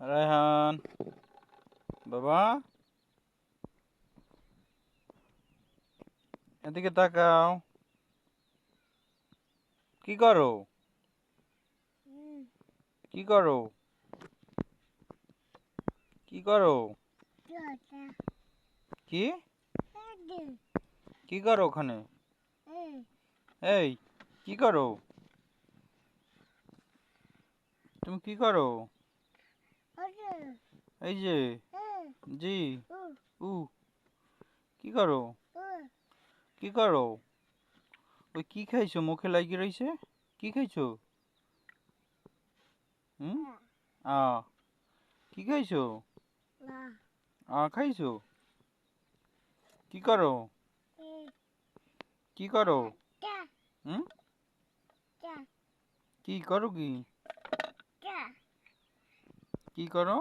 রায়হান বাবা। এদিকে তাকাও। কি করো? কি করো? কি করো? কি? কি করো ওখানে? এই, কি করো? তুমি কি করো? এই যে, জি, উ, কি করো? কি করো? ওই কি খাইছো? মুখে লাগি রইছে? কি খাইছো? হুম? আ, কি খাইছো? আ, খাইছো? কি করো? কি করো? হুম? কি করো কি? কি করো?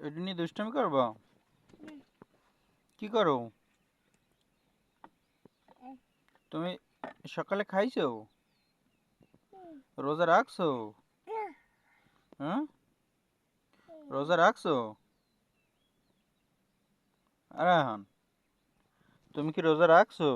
এটা নিয়ে দুষ্টামি করবা? কি করো? তুমি সকালে খাইছো? রোজা রাখছো? হ্যাঁ। রোজা রাখছো? আরাহান তুমি কি রোজা রাখছো?